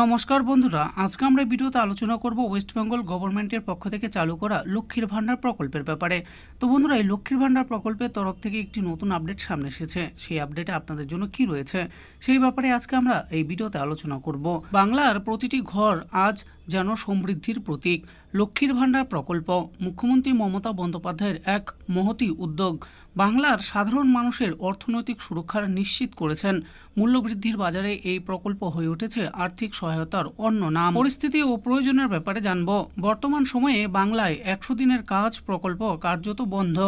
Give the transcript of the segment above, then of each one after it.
নমস্কার বন্ধুরা, আজকে আমরা ভিডিওতে আলোচনা করব ওয়েস্ট বেঙ্গল গভর্নমেন্টের পক্ষ থেকে চালু করা লক্ষ্মীর ভান্ডার প্রকল্পের ব্যাপারে। তো বন্ধুরা, এই লক্ষ্মীর ভান্ডার প্রকল্পের তরফ থেকে একটি নতুন আপডেট সামনে এসেছে। সেই আপডেটে আপনাদের জন্য কি রয়েছে, সেই ব্যাপারে আজকে আমরা এই ভিডিওতে আলোচনা করব। বাংলার প্রতিটি ঘর আজ যেন সমৃদ্ধির প্রতীক। লক্ষ্মীর ভান্ডার প্রকল্প, মুখ্যমন্ত্রী মমতা বন্দ্যোপাধ্যায়ের এক মহতি উদ্যোগ। বাংলার সাধারণ মানুষের অর্থনৈতিক সুরক্ষার নিশ্চিত করেছেন। মূল্যবৃদ্ধির বাজারে এই প্রকল্প হয়ে উঠেছে আর্থিক সহায়তার অন্য নাম। পরিস্থিতি ও প্রয়োজনের ব্যাপারে জানব। বর্তমান সময়ে বাংলায় একশো দিনের কাজ প্রকল্প কার্যত বন্ধ।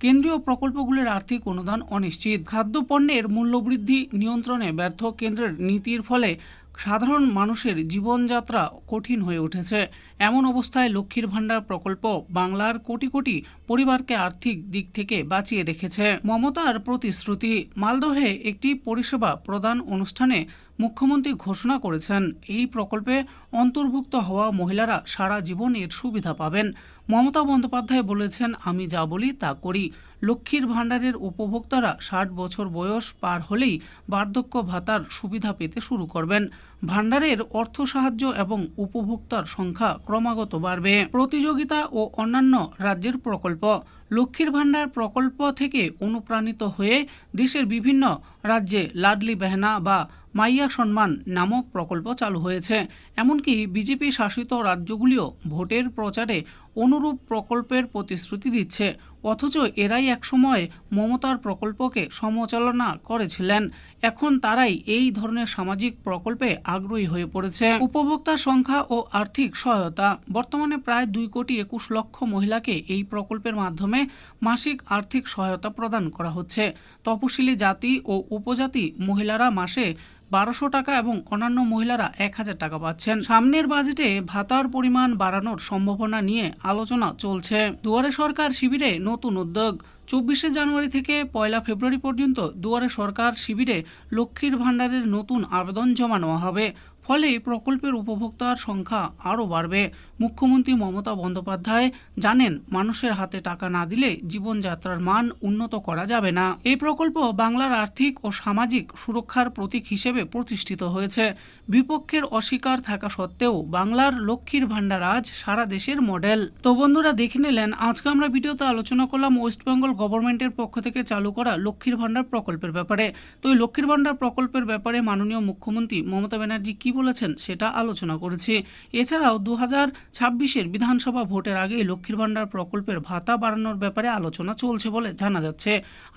কেন্দ্রীয় প্রকল্পগুলির আর্থিক অনুদান অনিশ্চিত। খাদ্যপণ্যের মূল্যবৃদ্ধি নিয়ন্ত্রণে ব্যর্থ কেন্দ্রের নীতির ফলে সাধারণ মানুষের জীবনযাত্রা কঠিন হয়ে উঠেছে। এমন অবস্থায় লক্ষ্মীর ভাণ্ডার প্রকল্প বাংলার কোটি কোটি পরিবারকে আর্থিক দিক থেকে বাঁচিয়ে রেখেছে। মমতার প্রতিশ্রুতি, মালদহে একটি পরিষেবা প্রদান অনুষ্ঠানে মুখ্যমন্ত্রী ঘোষণা করেছেন। এই প্রকল্পে অন্তর্ভুক্ত হওয়া মহিলারা সারা জীবন এর সুবিধা পাবেন। মমতা বন্দ্যোপাধ্যায় বলেছেন, আমি যা বলি তা করি। লক্ষ্মীর ভাণ্ডারের উপভোক্তারা ষাট বছর বয়স পার হলেই বার্ধক্য ভাতার সুবিধা পেতে শুরু করবেন। ভাণ্ডারের অর্থ সাহায্য এবং উপভোক্তার সংখ্যা ক্রমাগত বাড়বে। প্রতিযোগিতা ও অন্যান্য রাজ্যের প্রকল্প লক্ষ্মীর ভাণ্ডার প্রকল্প থেকে অনুপ্রাণিত হয়ে দেশের বিভিন্ন রাজ্যে লাডলি বেহনা বা মাইয়া সম্মান নামক প্রকল্প চালু হয়েছে। এমনকি বিজেপি শাসিত রাজ্যগুলিও ভোটের প্রচারে অনুরূপ প্রকল্পের প্রতিশ্রুতি দিচ্ছে। অথচ এরাই একসময় মমতার প্রকল্পকে সমালোচনা করেছিলেন। এখন তারাই এই ধরনের সামাজিক প্রকল্পে আগ্রহী হয়ে পড়েছে। উপভোক্তার সংখ্যা ও আর্থিক সহায়তা। বর্তমানে প্রায় দুই কোটি একুশ লক্ষ মহিলাকে এই প্রকল্পের মাধ্যমে মাসিক আর্থিক সহায়তা প্রদান করা হচ্ছে। তপশিলি জাতি ও উপজাতি মহিলারা মাসে বারোশো টাকা এবং অন্যান্য মহিলারা এক হাজার টাকা পাচ্ছেন। সামনের বাজেটে ভাতার পরিমাণ বাড়ানোর সম্ভাবনা নিয়ে আলোচনা চলছে। দুয়ারে সরকার শিবিরে নতুন উদ্যোগ। চব্বিশে জানুয়ারি থেকে পয়লা ফেব্রুয়ারি পর্যন্ত দুয়ারে সরকার শিবিরে লক্ষ্মীর ভাণ্ডারের নতুন আবেদন জমা নেওয়া হবে। ফলে প্রকল্পের উপভোক্তার সংখ্যা আরও বাড়বে। মুখ্যমন্ত্রী মমতা বন্দ্যোপাধ্যায় জানেন, মানুষের হাতে টাকা না দিলে জীবনযাত্রার মান উন্নত করা যাবে না। এই প্রকল্প বাংলার আর্থিক ও সামাজিক সুরক্ষার প্রতীক হিসেবে প্রতিষ্ঠিত হয়েছে। বিপক্ষের অস্বীকার থাকা সত্ত্বেও বাংলার লক্ষ্মীর ভাণ্ডার আজ সারা দেশের মডেল। তো বন্ধুরা, দেখে নিলেন, আজকে আমরা ভিডিওতে আলোচনা করলাম ওয়েস্ট বেঙ্গল গভর্নমেন্টের পক্ষ থেকে চালু করা লক্ষ্মীর ভাণ্ডার প্রকল্পের ব্যাপারে। তো এই লক্ষ্মীর ভাণ্ডার প্রকল্পের ব্যাপারে মাননীয় মুখ্যমন্ত্রী মমতা ব্যানার্জি কি বলেছেন সেটা আলোচনা করেছি। এছাড়াও দু হাজার ছাব্বিশের বিধানসভা ভোটের আগেই লক্ষ্মীর ভাণ্ডার প্রকল্পের ভাতা বাড়ানোর ব্যাপারে আলোচনা চলছে বলে জানা যাচ্ছে।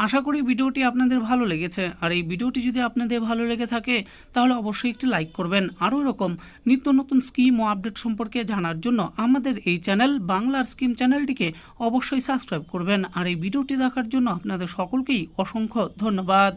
আশা করি ভিডিওটি আপনাদের ভালো লেগেছে। আর এই ভিডিওটি যদি আপনাদের ভালো লেগে থাকে, তাহলে অবশ্যই একটি লাইক করবেন। আরও এরকম নিত্য নতুন স্কিম ও আপডেট সম্পর্কে জানার জন্য আমাদের এই চ্যানেল, বাংলার স্কিম চ্যানেলটিকে অবশ্যই সাবস্ক্রাইব করবেন। আর এই ভিডিওটি দেখার জন্য আপনাদের সকলকেই অসংখ্য ধন্যবাদ।